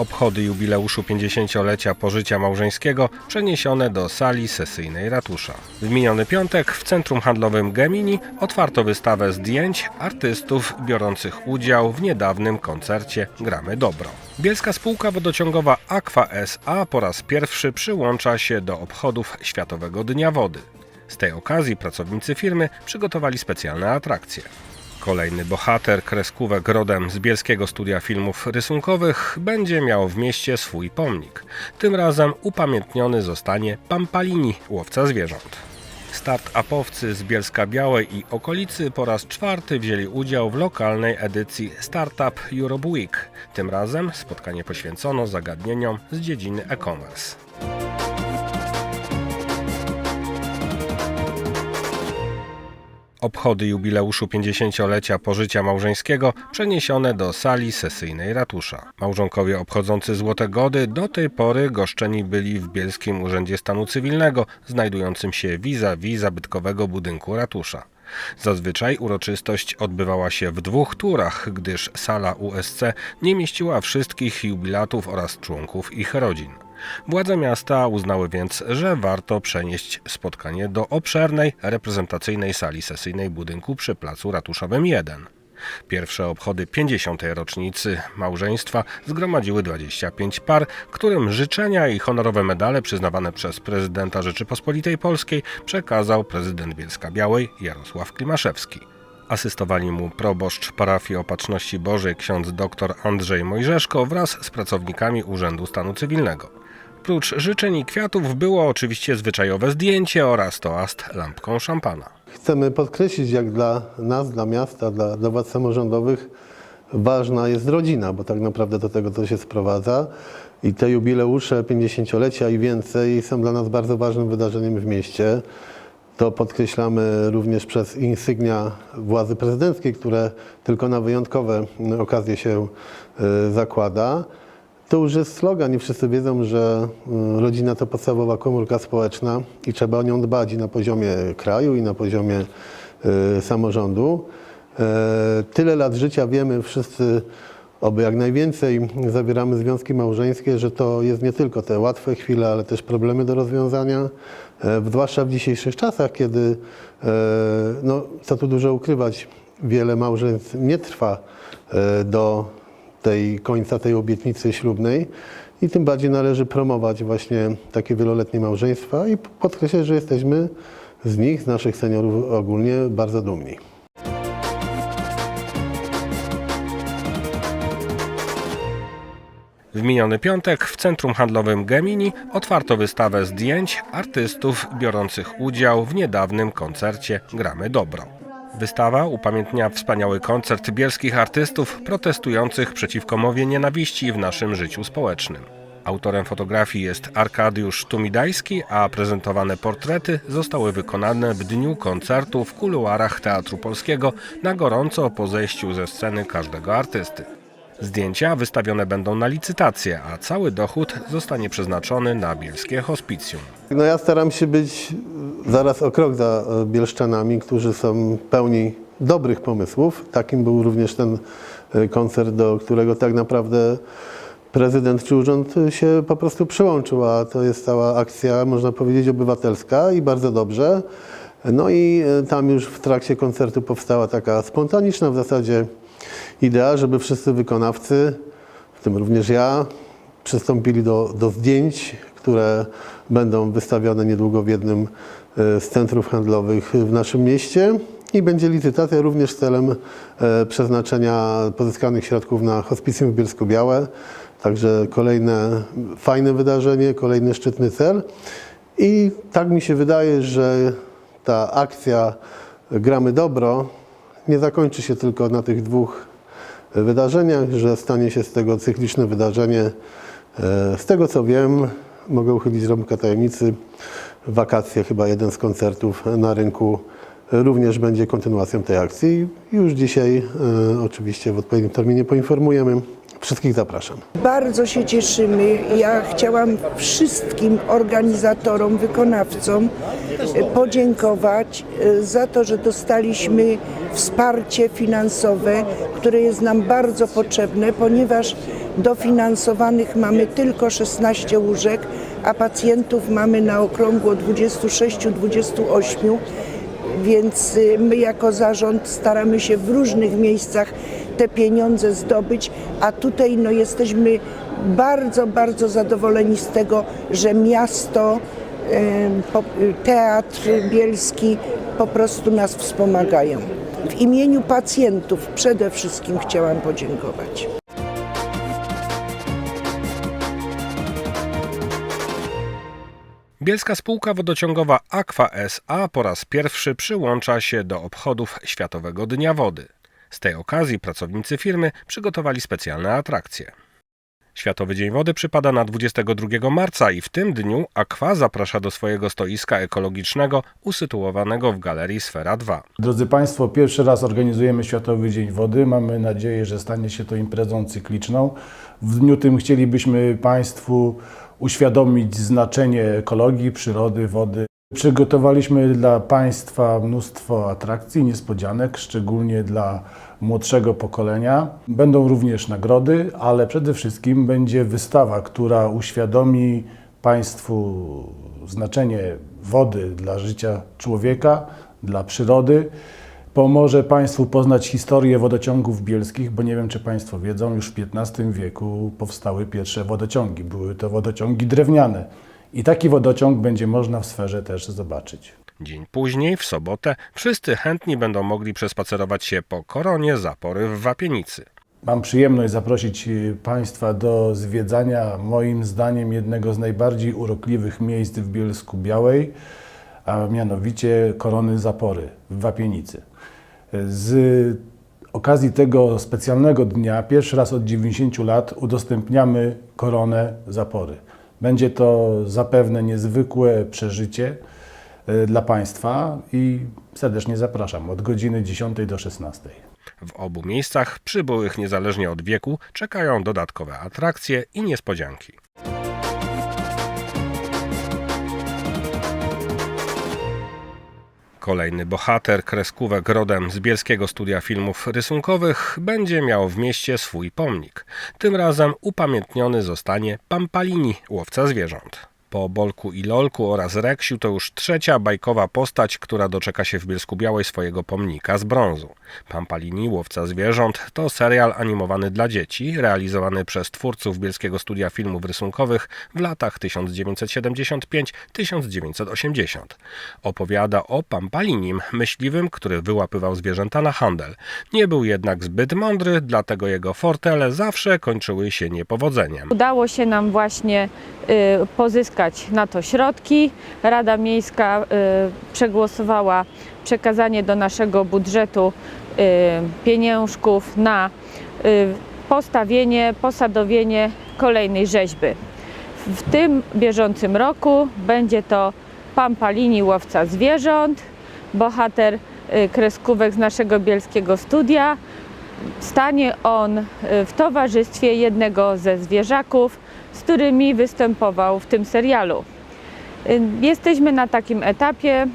Obchody jubileuszu 50-lecia pożycia małżeńskiego przeniesione do sali sesyjnej ratusza. W miniony piątek w centrum handlowym Gemini otwarto wystawę zdjęć artystów biorących udział w niedawnym koncercie Gramy Dobro. Bielska spółka wodociągowa Aqua SA po raz pierwszy przyłącza się do obchodów Światowego Dnia Wody. Z tej okazji pracownicy firmy przygotowali specjalne atrakcje. Kolejny bohater kreskówek rodem z Bielskiego Studia Filmów Rysunkowych będzie miał w mieście swój pomnik. Tym razem upamiętniony zostanie Pampalini, łowca zwierząt. Start-upowcy z Bielska Białej i okolicy po raz czwarty wzięli udział w lokalnej edycji Startup Europe Week. Tym razem spotkanie poświęcono zagadnieniom z dziedziny e-commerce. Obchody jubileuszu 50-lecia pożycia małżeńskiego przeniesione do sali sesyjnej ratusza. Małżonkowie obchodzący Złote Gody do tej pory goszczeni byli w Bielskim Urzędzie Stanu Cywilnego, znajdującym się vis-a-vis zabytkowego budynku ratusza. Zazwyczaj uroczystość odbywała się w dwóch turach, gdyż sala USC nie mieściła wszystkich jubilatów oraz członków ich rodzin. Władze miasta uznały więc, że warto przenieść spotkanie do obszernej, reprezentacyjnej sali sesyjnej budynku przy placu ratuszowym 1. Pierwsze obchody 50. rocznicy małżeństwa zgromadziły 25 par, którym życzenia i honorowe medale przyznawane przez prezydenta Rzeczypospolitej Polskiej przekazał prezydent Bielska Białej Jarosław Klimaszewski. Asystowali mu proboszcz parafii Opatrzności Bożej ksiądz dr Andrzej Mojżeszko wraz z pracownikami Urzędu Stanu Cywilnego. Prócz życzeń i kwiatów było oczywiście zwyczajowe zdjęcie oraz toast lampką szampana. Chcemy podkreślić, jak dla nas, dla miasta, dla, dla władz samorządowych ważna jest rodzina, bo tak naprawdę do tego to się sprowadza. I te jubileusze 50-lecia i więcej są dla nas bardzo ważnym wydarzeniem w mieście. To podkreślamy również przez insygnia władzy prezydenckiej, które tylko na wyjątkowe okazje się y, zakłada. To już jest slogan i wszyscy wiedzą, że y, rodzina to podstawowa komórka społeczna i trzeba o nią dbać i na poziomie kraju i na poziomie y, samorządu. E, Tyle lat życia wiemy wszyscy, oby jak najwięcej zawieramy związki małżeńskie, że to jest nie tylko te łatwe chwile, ale też problemy do rozwiązania, e, zwłaszcza w dzisiejszych czasach, kiedy, e, no co tu dużo ukrywać, wiele małżeństw nie trwa do tej końca tej obietnicy ślubnej i tym bardziej należy promować właśnie takie wieloletnie małżeństwa i podkreślać, że jesteśmy z nich, z naszych seniorów ogólnie bardzo dumni. W miniony piątek w centrum handlowym Gemini otwarto wystawę zdjęć artystów biorących udział w niedawnym koncercie Gramy Dobro. Wystawa upamiętnia wspaniały koncert bielskich artystów protestujących przeciwko mowie nienawiści w naszym życiu społecznym. Autorem fotografii jest Arkadiusz Tumidajski, a prezentowane portrety zostały wykonane w dniu koncertu w kuluarach Teatru Polskiego na gorąco po zejściu ze sceny każdego artysty. Zdjęcia wystawione będą na licytację, a cały dochód zostanie przeznaczony na bielskie hospicjum. No ja staram się być zaraz o krok za e, bielszczanami, którzy są pełni dobrych pomysłów. Takim był również ten e, koncert, do którego tak naprawdę prezydent czy urząd się po prostu przyłączył, a to jest cała akcja, można powiedzieć, obywatelska i bardzo dobrze. No i e, tam już w trakcie koncertu powstała taka spontaniczna w zasadzie idea, żeby wszyscy wykonawcy, w tym również ja, przystąpili do, do zdjęć, które będą wystawione niedługo w jednym e, z centrów handlowych w naszym mieście. I będzie licytacja również celem e, przeznaczenia pozyskanych środków na hospicjum w Bielsku Białe. Także kolejne fajne wydarzenie, kolejny szczytny cel. I tak mi się wydaje, że ta akcja Gramy Dobro nie zakończy się tylko na tych dwóch wydarzeniach, że stanie się z tego cykliczne wydarzenie. E, Z tego co wiem, mogę uchylić rąbka tajemnicy, wakacje chyba jeden z koncertów na rynku również będzie kontynuacją tej akcji. Już dzisiaj e, oczywiście w odpowiednim terminie poinformujemy Wszystkich zapraszam. Bardzo się cieszymy. Ja chciałam wszystkim organizatorom, wykonawcom e, podziękować e, za to, że dostaliśmy wsparcie finansowe, które jest nam bardzo potrzebne, ponieważ dofinansowanych mamy tylko 16 łóżek, a pacjentów mamy na okrągło 26-28 więc y, my jako zarząd staramy się w różnych miejscach te pieniądze zdobyć, a tutaj no, jesteśmy bardzo, bardzo zadowoleni z tego, że miasto, teatr bielski po prostu nas wspomagają. W imieniu pacjentów przede wszystkim chciałam podziękować. Bielska spółka wodociągowa Aqua SA po raz pierwszy przyłącza się do obchodów Światowego Dnia Wody. Z tej okazji pracownicy firmy przygotowali specjalne atrakcje. Światowy Dzień Wody przypada na 22 marca i w tym dniu Aqua zaprasza do swojego stoiska ekologicznego usytuowanego w Galerii Sfera 2. Drodzy Państwo, pierwszy raz organizujemy Światowy Dzień Wody. Mamy nadzieję, że stanie się to imprezą cykliczną. W dniu tym chcielibyśmy Państwu uświadomić znaczenie ekologii, przyrody, wody. Przygotowaliśmy dla Państwa mnóstwo atrakcji, niespodzianek, szczególnie dla młodszego pokolenia. Będą również nagrody, ale przede wszystkim będzie wystawa, która uświadomi Państwu znaczenie wody dla życia człowieka, dla przyrody. Pomoże Państwu poznać historię wodociągów bielskich, bo nie wiem, czy Państwo wiedzą, już w XV wieku powstały pierwsze wodociągi. Były to wodociągi drewniane. I taki wodociąg będzie można w sferze też zobaczyć. Dzień później, w sobotę, wszyscy chętni będą mogli przespacerować się po koronie zapory w Wapienicy. Mam przyjemność zaprosić y, Państwa do zwiedzania, moim zdaniem, jednego z najbardziej urokliwych miejsc w Bielsku Białej, a mianowicie Korony Zapory w Wapienicy. Z okazji tego specjalnego dnia, pierwszy raz od 90 lat, udostępniamy Koronę Zapory. Będzie to zapewne niezwykłe przeżycie y, dla Państwa i serdecznie zapraszam od godziny 10 do 16. W obu miejscach przybyłych niezależnie od wieku czekają dodatkowe atrakcje i niespodzianki. Kolejny bohater kreskówek rodem z Bielskiego Studia Filmów Rysunkowych będzie miał w mieście swój pomnik. Tym razem upamiętniony zostanie Pampalini, łowca zwierząt. Po Bolku i Lolku oraz Reksiu to już trzecia bajkowa postać, która doczeka się w Bielsku Białej swojego pomnika z brązu. Pampalini, łowca zwierząt, to serial animowany dla dzieci, realizowany przez twórców Bielskiego Studia Filmów Rysunkowych w latach 1975-1980. Opowiada o Pampalinim, myśliwym, który wyłapywał zwierzęta na handel. Nie był jednak zbyt mądry, dlatego jego fortele zawsze kończyły się niepowodzeniem. Udało się nam właśnie y, pozyskać na to środki. Rada Miejska y, przegłosowała przekazanie do naszego budżetu y, pieniążków na y, postawienie, posadowienie kolejnej rzeźby. W tym bieżącym roku będzie to Pampalini łowca zwierząt, bohater kreskówek z naszego bielskiego studia. Stanie on w towarzystwie jednego ze zwierzaków, z którymi występował w tym serialu. Y, Jesteśmy na takim etapie,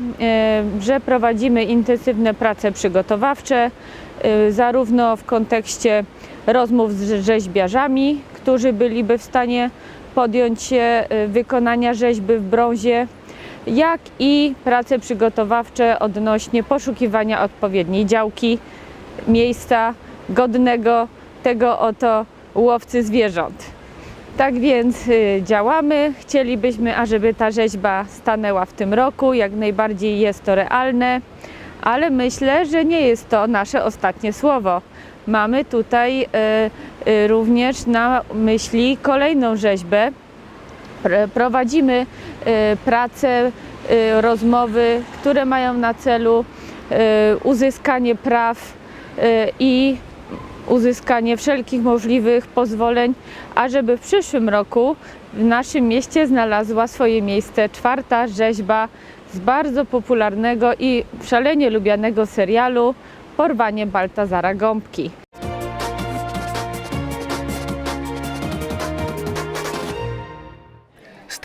y, że prowadzimy intensywne prace przygotowawcze, y, zarówno w kontekście rozmów z rzeźbiarzami, którzy byliby w stanie podjąć się wykonania rzeźby w brązie, jak i prace przygotowawcze odnośnie poszukiwania odpowiedniej działki, miejsca godnego tego oto łowcy zwierząt. Tak więc y, działamy. Chcielibyśmy, ażeby ta rzeźba stanęła w tym roku. Jak najbardziej jest to realne, ale myślę, że nie jest to nasze ostatnie słowo. Mamy tutaj y, y, również na myśli kolejną rzeźbę. Pr- Prowadzimy prace, rozmowy, które mają na celu uzyskanie praw i uzyskanie wszelkich możliwych pozwoleń, ażeby w przyszłym roku w naszym mieście znalazła swoje miejsce czwarta rzeźba z bardzo popularnego i szalenie lubianego serialu Porwanie Baltazara Gąbki.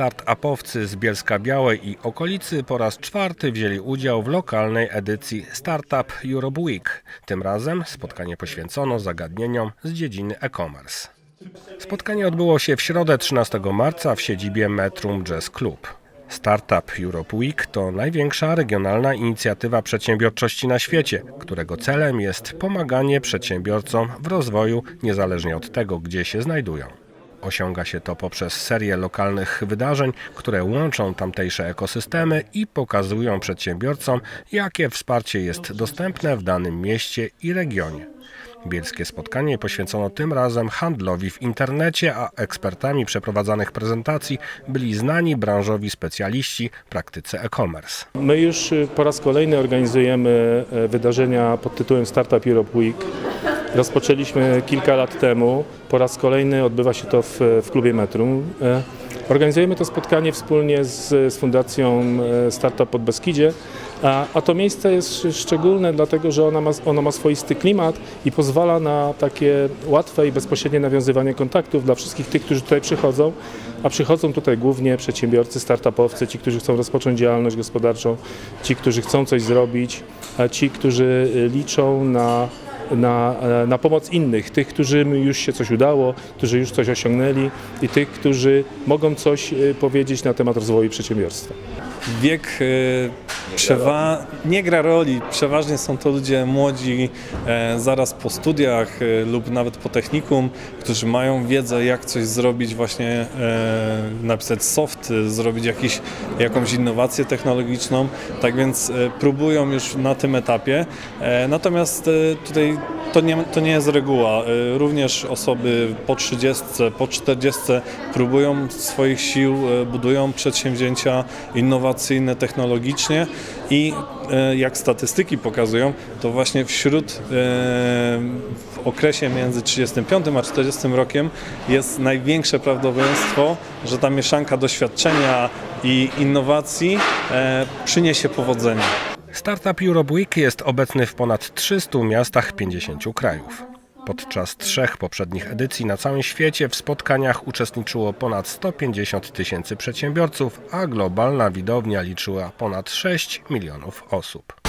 Start-upowcy z Bielska Białej i okolicy po raz czwarty wzięli udział w lokalnej edycji Startup Europe Week. Tym razem spotkanie poświęcono zagadnieniom z dziedziny e-commerce. Spotkanie odbyło się w środę 13 marca w siedzibie Metrum Jazz Club. Startup Europe Week to największa regionalna inicjatywa przedsiębiorczości na świecie, którego celem jest pomaganie przedsiębiorcom w rozwoju niezależnie od tego, gdzie się znajdują. Osiąga się to poprzez serię lokalnych wydarzeń, które łączą tamtejsze ekosystemy i pokazują przedsiębiorcom, jakie wsparcie jest dostępne w danym mieście i regionie. Bielskie spotkanie poświęcono tym razem handlowi w internecie, a ekspertami przeprowadzanych prezentacji byli znani branżowi specjaliści praktyce e-commerce. My już y, po raz kolejny organizujemy e, wydarzenia pod tytułem Startup Europe Week. Rozpoczęliśmy kilka lat temu. Po raz kolejny odbywa się to w, w klubie Metrum. E, Organizujemy to spotkanie wspólnie z, z Fundacją e, Startup pod Beskidzie. A, a to miejsce jest sz- szczególne, dlatego że ono ma, ono ma swoisty klimat i pozwala na takie łatwe i bezpośrednie nawiązywanie kontaktów dla wszystkich tych, którzy tutaj przychodzą. A przychodzą tutaj głównie przedsiębiorcy, startupowcy, ci, którzy chcą rozpocząć działalność gospodarczą, ci, którzy chcą coś zrobić, a ci, którzy y, liczą na, na, e, na pomoc innych, tych, którym już się coś udało, którzy już coś osiągnęli i tych, którzy mogą coś y, powiedzieć na temat rozwoju przedsiębiorstwa. Wiek y, przewa- nie gra roli. Przeważnie są to ludzie młodzi, e, zaraz po studiach e, lub nawet po technikum, którzy mają wiedzę, jak coś zrobić, właśnie e, napisać soft, e, zrobić jakiś, jakąś innowację technologiczną. Tak więc e, próbują już na tym etapie. E, natomiast e, tutaj to nie, to nie jest reguła. E, Również osoby po 30, po 40 próbują swoich sił, e, budują przedsięwzięcia innowacyjne technologicznie i e, jak statystyki pokazują, to właśnie wśród e, w okresie między 35 a 40 rokiem jest największe prawdopodobieństwo, że ta mieszanka doświadczenia i innowacji e, przyniesie powodzenie. Startup Europe Week jest obecny w ponad 300 miastach 50 krajów. Podczas trzech poprzednich edycji na całym świecie w spotkaniach uczestniczyło ponad 150 tysięcy przedsiębiorców, a globalna widownia liczyła ponad 6 milionów osób.